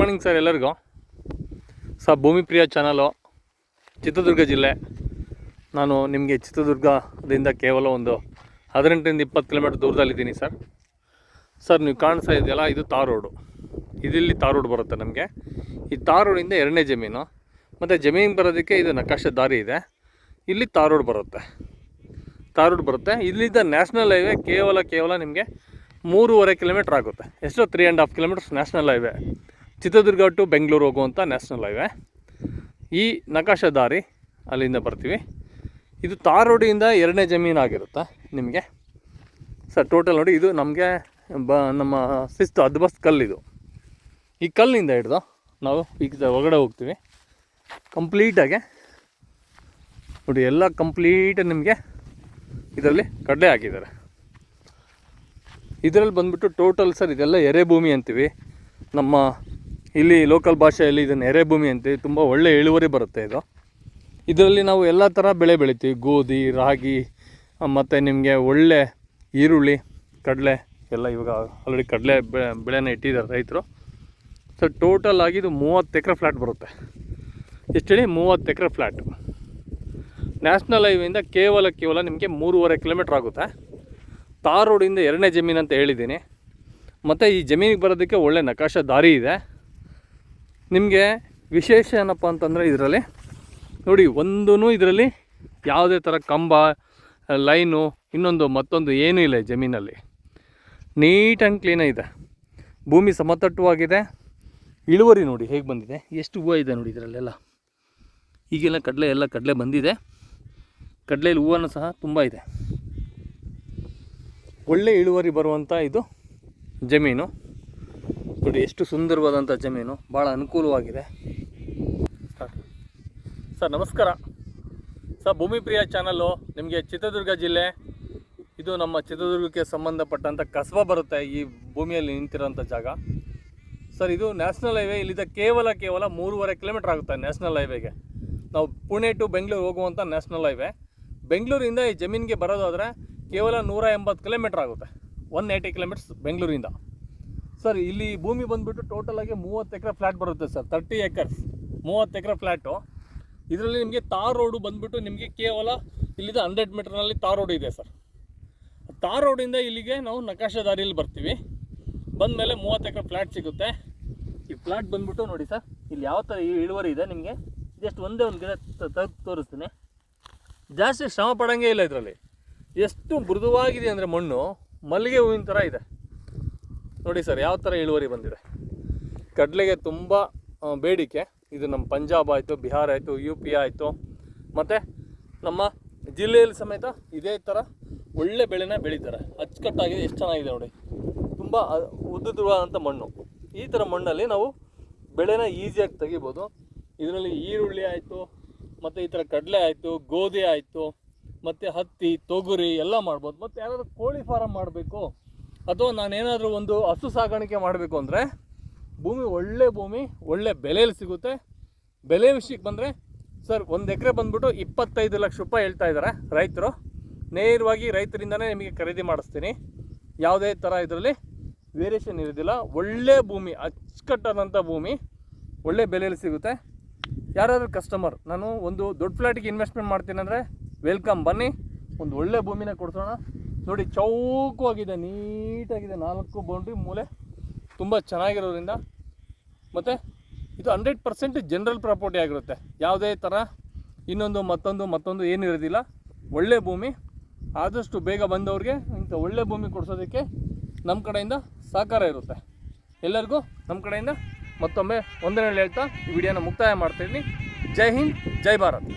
Morning sir ಎಲ್ಲರಿಗೂ. Sir ಭೂಮಿ ಪ್ರಿಯ channel Chitradurga ಜಿಲ್ಲೆ. ನಾನು ನಿಮಗೆ ಚಿತ್ರದುರ್ಗದಿಂದ ಕೇವಲ ಒಂದು ಹದಿನೆಂಟರಿಂದ ಇಪ್ಪತ್ತು ಕಿಲೋಮೀಟರ್ ದೂರದಲ್ಲಿದ್ದೀನಿ ಸರ್ ಸರ್ ನೀವು ಕಾಣಿಸ್ತಾ ಇದೆಯಲ್ಲ ಇದು ತಾರ್ ರೋಡು. ಇದಿಲ್ಲಿ ತಾರ್ ರೋಡ್ ಬರುತ್ತೆ ನಮಗೆ. ಈ ತಾರ್ ರೋಡಿಂದ ಎರಡನೇ ಜಮೀನು. ಮತ್ತು ಜಮೀನು ಬರೋದಕ್ಕೆ ಇದು ನಕಾಶ ದಾರಿ ಇದೆ. ಇಲ್ಲಿ ತಾರ್ ರೋಡ್ ಬರುತ್ತೆ. ತಾರ್ ರೋಡ್ ಬರುತ್ತೆ. ಇಲ್ಲಿದ್ದ ನ್ಯಾಷನಲ್ ಹೈವೇ ಕೇವಲ ಕೇವಲ ನಿಮಗೆ ಮೂರುವರೆ ಕಿಲೋಮೀಟ್ರ್ ಆಗುತ್ತೆ. ಎಷ್ಟೋ three and half kilometres national highway Chitradurga to Bengaluru ಹೋಗುವಂಥ ನ್ಯಾಷನಲ್ ಹೈವೇ. ಈ ನಕಾಶ ದಾರಿ ಅಲ್ಲಿಂದ ಬರ್ತೀವಿ. ಇದು ತಾರೋಡಿಯಿಂದ ಎರಡನೇ ಜಮೀನು ಆಗಿರುತ್ತೆ ನಿಮಗೆ. ಸರ್ ಟೋಟಲ್ ನೋಡಿ, ಇದು ನಮಗೆ ಬ, ನಮ್ಮ ಶಿಸ್ತು ಅದ್ಬಸ್ ಕಲ್ಲಿದು ಈ ಕಲ್ಲಿನಿಂದ ಹಿಡ್ದು ನಾವು ಈಗ ಒಳಗಡೆ ಹೋಗ್ತೀವಿ. ಕಂಪ್ಲೀಟಾಗಿ ನೋಡಿ, ಎಲ್ಲ ಕಂಪ್ಲೀಟ್ ನಿಮಗೆ ಇದರಲ್ಲಿ ಕಡಲೆ ಹಾಕಿದ್ದಾರೆ. ಇದರಲ್ಲಿ ಬಂದ್ಬಿಟ್ಟು ಟೋಟಲ್ ಸರ್, ಇದೆಲ್ಲ ಎರೆಭೂಮಿ ಅಂತೀವಿ. ನಮ್ಮ ಇಲ್ಲಿ ಲೋಕಲ್ ಭಾಷೆಯಲ್ಲಿ ಇದನ್ನು ಎರೆಭೂಮಿ ಅಂತೀವಿ ತುಂಬ ಒಳ್ಳೆ ಇಳುವರಿ ಬರುತ್ತೆ ಇದು. ಇದರಲ್ಲಿ ನಾವು ಎಲ್ಲ ಥರ ಬೆಳೆ ಬೆಳಿತೀವಿ. ಗೋಧಿ, ರಾಗಿ, ಮತ್ತು ನಿಮಗೆ ಒಳ್ಳೆ ಈರುಳ್ಳಿ, ಕಡಲೆ, ಎಲ್ಲ ಇವಾಗ ಆಲ್ರೆಡಿ ಕಡಲೆ ಬೆಳೆನ ಇಟ್ಟಿದ್ದಾರೆ ರೈತರು. ಸೊ ಟೋಟಲ್ ಆಗಿ ಇದು ಮೂವತ್ತು ಎಕರೆ ಫ್ಲ್ಯಾಟ್ ಬರುತ್ತೆ. ಎಷ್ಟು ಹೇಳಿ? ಮೂವತ್ತು ಎಕರೆ ಫ್ಲ್ಯಾಟು ನ್ಯಾಷನಲ್ ಹೈವೇಯಿಂದ ಕೇವಲ ಕೇವಲ ನಿಮಗೆ ಮೂರುವರೆ ಕಿಲೋಮೀಟ್ರ್ ಆಗುತ್ತೆ. ತಾರ್ ರೋಡಿಂದ ಎರಡನೇ ಜಮೀನು ಅಂತ ಹೇಳಿದ್ದೀನಿ. ಮತ್ತು ಈ ಜಮೀನಿಗೆ ಬರೋದಕ್ಕೆ ಒಳ್ಳೆ ನಕಾಶ ದಾರಿ ಇದೆ. ನಿಮಗೆ ವಿಶೇಷ ಏನಪ್ಪ ಅಂತಂದರೆ ಇದರಲ್ಲಿ, ನೋಡಿ ಒಂದೂ ಇದರಲ್ಲಿ ಯಾವುದೇ ಥರ ಕಂಬ, ಲೈನು, ಇನ್ನೊಂದು ಮತ್ತೊಂದು ಏನೂ ಇಲ್ಲ ಜಮೀನಲ್ಲಿ. ನೀಟ್ ಆ್ಯಂಡ್ ಕ್ಲೀನಾಗಿದೆ ಭೂಮಿ ಸಮತಟ್ಟವಾಗಿದೆ. ಇಳುವರಿ ನೋಡಿ ಹೇಗೆ ಬಂದಿದೆ. ಎಷ್ಟು ಹೂವು ಇದೆ ನೋಡಿ ಇದರಲ್ಲೆಲ್ಲ. ಈಗೆಲ್ಲ ಕಡಲೆ, ಎಲ್ಲ ಕಡಲೆ ಬಂದಿದೆ. ಕಡಲೆಯಲ್ಲಿ ಹೂವನ್ನು ಸಹ ತುಂಬ ಇದೆ. ಒಳ್ಳೆ ಇಳುವರಿ ಬರುವಂಥ ಇದು ಜಮೀನು. ನೋಡಿ ಎಷ್ಟು ಸುಂದರವಾದಂಥ ಜಮೀನು ಭಾಳ ಅನುಕೂಲವಾಗಿದೆ. ಸರ್, ನಮಸ್ಕಾರ. ಸರ್ ಭೂಮಿ ಪ್ರಿಯ ಚಾನಲ್ಲು ನಿಮಗೆ ಚಿತ್ರದುರ್ಗ ಜಿಲ್ಲೆ, ಇದು ನಮ್ಮ ಚಿತ್ರದುರ್ಗಕ್ಕೆ ಸಂಬಂಧಪಟ್ಟಂಥ ಕಸಬಾ ಬರುತ್ತೆ ಈ ಭೂಮಿಯಲ್ಲಿ ನಿಂತಿರೋಂಥ ಜಾಗ. ಸರ್, ಇದು ನ್ಯಾಷನಲ್ ಹೈವೇ ಇಲ್ಲಿದ್ದ ಕೇವಲ ಕೇವಲ ಮೂರುವರೆ ಕಿಲೋಮೀಟ್ರ್ ಆಗುತ್ತೆ ನ್ಯಾಷನಲ್ ಹೈವೇಗೆ. ನಾವು ಪುಣೆ ಟು ಬೆಂಗಳೂರು ಹೋಗುವಂಥ ನ್ಯಾಷನಲ್ ಹೈವೇ. ಬೆಂಗಳೂರಿಂದ ಈ ಜಮೀನಿಗೆ ಬರೋದಾದರೆ ಕೇವಲ ನೂರ ಎಂಬತ್ತು ಕಿಲೋಮೀಟ್ರ್ ಆಗುತ್ತೆ. ಒನ್ ಏಯ್ಟಿ ಕಿಲೋಮೀಟರ್ಸ್ ಬೆಂಗಳೂರಿಂದ. ಸರ್ ಇಲ್ಲಿ ಭೂಮಿ ಬಂದುಬಿಟ್ಟು ಆಗಿ ಮೂವತ್ತು ಎಕರೆ ಫ್ಲ್ಯಾಟ್ ಬರುತ್ತೆ ಸರ್ ತರ್ಟಿ ಎಕರ್ಸ್ ಮೂವತ್ತು ಎಕರೆ ಫ್ಲ್ಯಾಟು ಇದರಲ್ಲಿ ನಿಮಗೆ ತಾರ್ ರೋಡು ಬಂದುಬಿಟ್ಟು ನಿಮಗೆ ಕೇವಲ ಇಲ್ಲಿಂದ ಹಂಡ್ರೆಡ್ ಮೀಟರ್ನಲ್ಲಿ ತಾರ್ ರೋಡ್ ಇದೆ ಸರ್ ತಾರ್ ರೋಡಿಂದ ಇಲ್ಲಿಗೆ ನಾವು ನಕಾಶ ದಾರಿಯಲ್ಲಿ ಬರ್ತೀವಿ. ಬಂದ ಮೇಲೆ ಮೂವತ್ತು ಎಕರೆ ಫ್ಲ್ಯಾಟ್ ಸಿಗುತ್ತೆ. ಈ ಫ್ಲ್ಯಾಟ್ ಬಂದ್ಬಿಟ್ಟು ನೋಡಿ ಸರ್ ಇಲ್ಲಿ ಯಾವ ಥರ ಇಳುವರಿ ಇದೆ ನಿಮಗೆ? ಜಸ್ಟ್ ಒಂದೇ ಒಂದು ಗಿಡ ತೋರಿಸ್ತೀನಿ. ಜಾಸ್ತಿ ಶ್ರಮ ಪಡೋಂಗೇ ಇಲ್ಲ ಇದರಲ್ಲಿ. ಎಷ್ಟು ಮೃದುವಾಗಿದೆ ಅಂದರೆ ಮಣ್ಣು, ಮಲ್ಲಿಗೆ ಹೂವಿನ ಥರ ಇದೆ. ನೋಡಿ ಸರ್, ಯಾವ ಥರ ಇಳುವರಿ ಬಂದಿದೆ? ಕಡಲೆಗೆ ತುಂಬ ಬೇಡಿಕೆ. ಇದು ನಮ್ಮ ಪಂಜಾಬ್ ಆಯಿತು, ಬಿಹಾರ ಆಯಿತು ಯು ಪಿ ಆಯಿತು. ಮತ್ತು ನಮ್ಮ ಜಿಲ್ಲೆಯಲ್ಲಿ ಸಮೇತ ಇದೇ ಥರ ಒಳ್ಳೆ ಬೆಳೆನ ಬೆಳೀತಾರೆ. ಅಚ್ಚುಕಟ್ಟಾಗಿದೆ ಎಷ್ಟು ಚೆನ್ನಾಗಿದೆ ನೋಡಿ. ತುಂಬ ಉದ್ದುದವಾದಂಥ ಮಣ್ಣು. ಈ ಥರ ಮಣ್ಣಲ್ಲಿ ನಾವು ಬೆಳೆನ ಈಸಿಯಾಗಿ ತೆಗಿಬೋದು. ಇದರಲ್ಲಿ ಈರುಳ್ಳಿ ಆಯಿತು, ಮತ್ತು ಈ ಥರ ಕಡಲೆ ಆಯಿತು, ಗೋಧಿ ಆಯಿತು, ಮತ್ತು ಹತ್ತಿ, ತೊಗರಿ ಎಲ್ಲ ಮಾಡ್ಬೋದು. ಮತ್ತು ಯಾರಾದರೂ ಕೋಳಿ ಫಾರಮ್ ಮಾಡಬೇಕು ಅಥವಾ ನಾನೇನಾದರೂ ಒಂದು ಹಸು ಸಾಗಾಣಿಕೆ ಮಾಡಬೇಕು ಅಂದರೆ ಭೂಮಿ ಒಳ್ಳೆ ಭೂಮಿ, ಒಳ್ಳೆ ಬೆಲೆಯಲ್ಲಿ ಸಿಗುತ್ತೆ. ಬೆಲೆ ವಿಷಯಕ್ಕೆ ಬಂದರೆ, ಸರ್, ಒಂದು ಎಕರೆ ಬಂದ್ಬಿಟ್ಟು ಇಪ್ಪತ್ತೈದು ಲಕ್ಷ ರೂಪಾಯಿ ಹೇಳ್ತಾ ಇದ್ದಾರೆ ರೈತರು. ನೇರವಾಗಿ ರೈತರಿಂದನೇ ನಿಮಗೆ ಖರೀದಿ ಮಾಡಿಸ್ತೀನಿ. ಯಾವುದೇ ಥರ ಇದರಲ್ಲಿ ವೇರಿಯೇಷನ್ ಇರೋದಿಲ್ಲ. ಒಳ್ಳೆ ಭೂಮಿ, ಅಚ್ಚುಕಟ್ಟಾದಂಥ ಭೂಮಿ, ಒಳ್ಳೆ ಬೆಲೆಯಲ್ಲಿ ಸಿಗುತ್ತೆ. ಯಾರಾದರೂ ಕಸ್ಟಮರ್ ನಾನು ಒಂದು ದೊಡ್ಡ ಫ್ಲ್ಯಾಟಿಗೆ ಇನ್ವೆಸ್ಟ್ಮೆಂಟ್ ಮಾಡ್ತೀನಿ ಅಂದರೆ ವೆಲ್ಕಮ್ ಬನ್ನಿ, ಒಂದು ಒಳ್ಳೆ ಭೂಮಿನ ಕೊಡ್ಸೋಣ. ನೋಡಿ ಚೌಕವಾಗಿದೆ ನೀಟಾಗಿದೆ. ನಾಲ್ಕು ಬೌಂಡ್ರಿ ಮೂಲೆ ತುಂಬ ಚೆನ್ನಾಗಿರೋದ್ರಿಂದ. ಮತ್ತು ಇದು ಹಂಡ್ರೆಡ್ ಪರ್ಸೆಂಟ್ ಜನರಲ್ ಪ್ರಾಪರ್ಟಿ ಆಗಿರುತ್ತೆ. ಯಾವುದೇ ಥರ ಇನ್ನೊಂದು, ಮತ್ತೊಂದು ಮತ್ತೊಂದು ಏನೂ ಇರೋದಿಲ್ಲ. ಒಳ್ಳೆ ಭೂಮಿ, ಆದಷ್ಟು ಬೇಗ ಬಂದವ್ರಿಗೆ ಇಂಥ ಒಳ್ಳೆ ಭೂಮಿ ಕೊಡಿಸೋದಕ್ಕೆ ನಮ್ಮ ಕಡೆಯಿಂದ ಸಹಕಾರ ಇರುತ್ತೆ. ಎಲ್ಲರಿಗೂ ನಮ್ಮ ಕಡೆಯಿಂದ ಮತ್ತೊಮ್ಮೆ ಒಂದನೇ ಹೇಳ್ತಾ ಈ ವಿಡಿಯೋನ ಮುಕ್ತಾಯ ಮಾಡ್ತಾಯಿದ್ದೀನಿ ಜೈ ಹಿಂದ್, ಜೈ ಭಾರತ್.